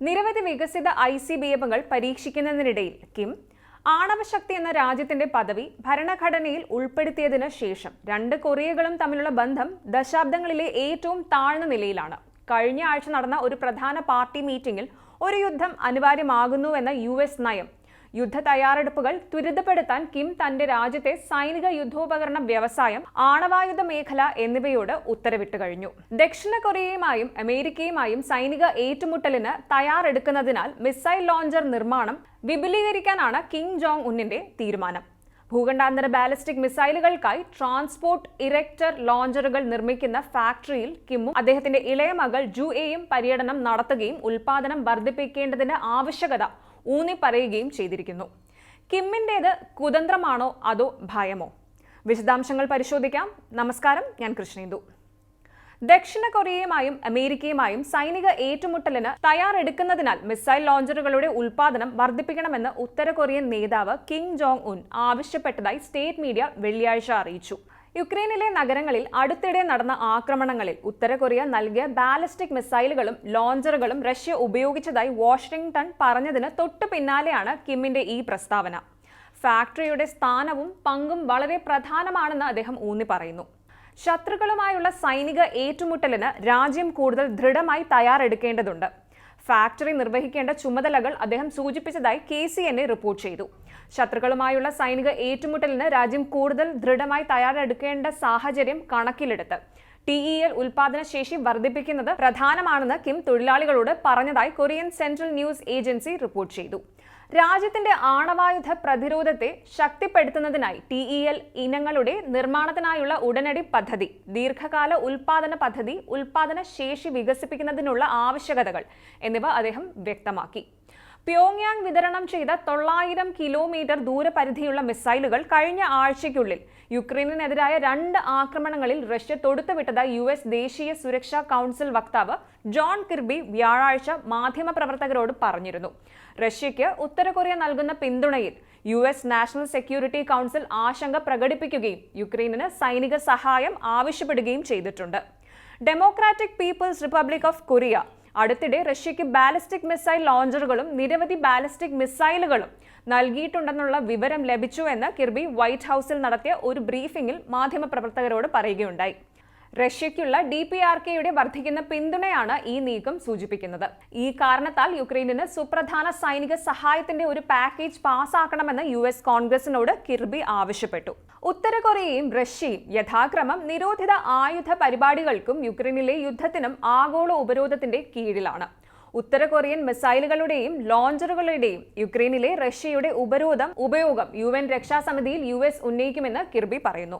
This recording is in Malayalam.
നിരവധി വികസിത ഐ സി ബി എമ്മുകൾ പരീക്ഷിക്കുന്നതിനിടയിൽ കിം ആണവശക്തി എന്ന രാജ്യത്തിന്റെ പദവി ഭരണഘടനയിൽ ഉൾപ്പെടുത്തിയതിനു ശേഷം രണ്ട് കൊറിയകളും തമ്മിലുള്ള ബന്ധം ദശാബ്ദങ്ങളിലെ ഏറ്റവും താഴ്ന്ന നിലയിലാണ്. കഴിഞ്ഞ ആഴ്ച നടന്ന ഒരു പ്രധാന പാർട്ടി മീറ്റിംഗിൽ ഒരു യുദ്ധം അനിവാര്യമാകുന്നുവെന്ന യു എസ് നയം യുദ്ധ തയ്യാറെടുപ്പുകൾ ത്വരിതപ്പെടുത്താൻ കിം തന്റെ രാജ്യത്തെ സൈനിക യുദ്ധോപകരണ വ്യവസായം ആണവായുധ മേഖല എന്നിവയോട് ഉത്തരവിട്ട് കഴിഞ്ഞു. ദക്ഷിണ കൊറിയയുമായും അമേരിക്കയുമായും സൈനിക ഏറ്റുമുട്ടലിന് തയ്യാറെടുക്കുന്നതിനാൽ മിസൈൽ ലോഞ്ചർ നിർമ്മാണം വിപുലീകരിക്കാനാണ് കിം ജോങ് ഉന്നിന്റെ തീരുമാനം. ഭൂഖണ്ഡാന്തര ബാലിസ്റ്റിക് മിസൈലുകൾക്കായി ട്രാൻസ്പോർട്ട് ഇറക്ടർ ലോഞ്ചറുകൾ നിർമ്മിക്കുന്ന ഫാക്ടറിയിൽ കിമ്മും അദ്ദേഹത്തിന്റെ ഇളയ മകൾ ജു എയും പര്യടനം നടത്തുകയും ഉൽപാദനം വർദ്ധിപ്പിക്കേണ്ടതിന്റെ ആവശ്യകത ഊന്നി പറയുകയും ചെയ്തിരിക്കുന്നു. കിമ്മിന്റേത് കുതന്ത്രമാണോ അതോ ഭയമോ? വിശദാംശങ്ങൾ പരിശോധിക്കാം. നമസ്കാരം ഞാൻ കൃഷ്ണേന്ദു. ദക്ഷിണ കൊറിയയുമായും അമേരിക്കയുമായും സൈനിക ഏറ്റുമുട്ടലിന് തയ്യാറെടുക്കുന്നതിനാൽ മിസൈൽ ലോഞ്ചറുകളുടെ ഉൽപാദനം വർദ്ധിപ്പിക്കണമെന്ന് ഉത്തര കൊറിയൻ നേതാവ് കിം ജോങ് ഉൻ ആവശ്യപ്പെട്ടതായി സ്റ്റേറ്റ് മീഡിയ വെള്ളിയാഴ്ച അറിയിച്ചു. യുക്രൈനിലെ നഗരങ്ങളിൽ അടുത്തിടെ നടന്ന ആക്രമണങ്ങളിൽ ഉത്തര കൊറിയ നൽകിയ ബാലിസ്റ്റിക് മിസൈലുകളും ലോഞ്ചറുകളും റഷ്യ ഉപയോഗിച്ചതായി വാഷിംഗ്ടൺ പറഞ്ഞതിന് തൊട്ടു പിന്നാലെയാണ് കിമ്മിന്റെ ഈ പ്രസ്താവന. ഫാക്ടറിയുടെ സ്ഥാനവും പങ്കും വളരെ പ്രധാനമാണെന്ന് അദ്ദേഹം ഊന്നി പറയുന്നു. ശത്രുക്കളുമായുള്ള സൈനിക ഏറ്റുമുട്ടലിന് രാജ്യം കൂടുതൽ ദൃഢമായി തയ്യാറെടുക്കേണ്ടതുണ്ട്. ഫാക്ടറി നിർവഹിക്കേണ്ട ചുമതലകൾ അദ്ദേഹം സൂചിപ്പിച്ചതായി K C N A report ചെയ്തു. ശത്രുക്കളുമായുള്ള സൈനിക ഏറ്റുമുട്ടലിന് രാജ്യം കൂടുതൽ ദൃഢമായി തയ്യാറെടുക്കേണ്ട സാഹചര്യം കണക്കിലെടുത്ത്. ടി ഇ എൽ ഉൽപാദന ശേഷി വർദ്ധിപ്പിക്കുന്നത് പ്രധാനമാണെന്ന് കിം തൊഴിലാളികളോട് പറഞ്ഞതായി Korean Central News Agency report ചെയ്തു. രാജ്യത്തിന്റെ ആണവായുധ പ്രതിരോധത്തെ ശക്തിപ്പെടുത്തുന്നതിനായി ടി ഇ എൽ ഇനങ്ങളുടെ നിർമ്മാണത്തിനായുള്ള ഉടനടി പദ്ധതി ദീർഘകാല ഉൽപാദന പദ്ധതി ഉൽപാദന ശേഷി വികസിപ്പിക്കുന്നതിനുള്ള ആവശ്യകതകൾ എന്നിവ അദ്ദേഹം വ്യക്തമാക്കി. പ്യോങ്യാങ് വിതരണം ചെയ്ത തൊള്ളായിരം കിലോമീറ്റർ ദൂരപരിധിയുള്ള മിസൈലുകൾ കഴിഞ്ഞ ആഴ്ചയ്ക്കുള്ളിൽ യുക്രൈനിനെതിരായ രണ്ട് ആക്രമണങ്ങളിൽ റഷ്യ തൊടുത്തുവിട്ടതായി യു എസ് ദേശീയ സുരക്ഷാ കൗൺസിൽ വക്താവ് ജോൺ കിർബി വ്യാഴാഴ്ച മാധ്യമപ്രവർത്തകരോട് പറഞ്ഞിരുന്നു. റഷ്യയ്ക്ക് ഉത്തര കൊറിയ നൽകുന്ന പിന്തുണയിൽ U S National Security Council ആശങ്ക പ്രകടിപ്പിക്കുകയും യുക്രൈനിന് സൈനിക സഹായം ആവശ്യപ്പെടുകയും ചെയ്തിട്ടുണ്ട്. Democratic People's Republic of Korea അടുത്തിടെ റഷ്യയ്ക്ക് ബാലിസ്റ്റിക് മിസൈൽ ലോഞ്ചറുകളും നിരവധി ബാലിസ്റ്റിക് മിസൈലുകളും നൽകിയിട്ടുണ്ടെന്നുള്ള വിവരം ലഭിച്ചുവെന്ന് കിർബി വൈറ്റ് ഹൌസിൽ നടത്തിയ ഒരു ബ്രീഫിംഗിൽ മാധ്യമപ്രവർത്തകരോട് പറയുകയുണ്ടായി. റഷ്യയ്ക്കുള്ള ഡി പി ആർ കെയുടെ വർദ്ധിക്കുന്ന പിന്തുണയാണ് ഈ നീക്കം സൂചിപ്പിക്കുന്നത്. ഈ കാരണത്താൽ യുക്രൈനിന് സുപ്രധാന സൈനിക സഹായത്തിന്റെ ഒരു പാക്കേജ് പാസ്സാക്കണമെന്ന് യു എസ് കോൺഗ്രസിനോട് കിർബി ആവശ്യപ്പെട്ടു. ഉത്തര കൊറിയയും റഷ്യയും യഥാക്രമം നിരോധിത ആയുധ പരിപാടികൾക്കും യുക്രൈനിലെ യുദ്ധത്തിനും ആഗോള ഉപരോധത്തിന്റെ കീഴിലാണ്. ഉത്തര കൊറിയൻ മിസൈലുകളുടെയും ലോഞ്ചറുകളുടെയും യുക്രൈനിലെ റഷ്യയുടെ ഉപരോധം ഉപയോഗം യു എൻ രക്ഷാസമിതിയിൽ യു എസ് ഉന്നയിക്കുമെന്ന് കിർബി പറയുന്നു.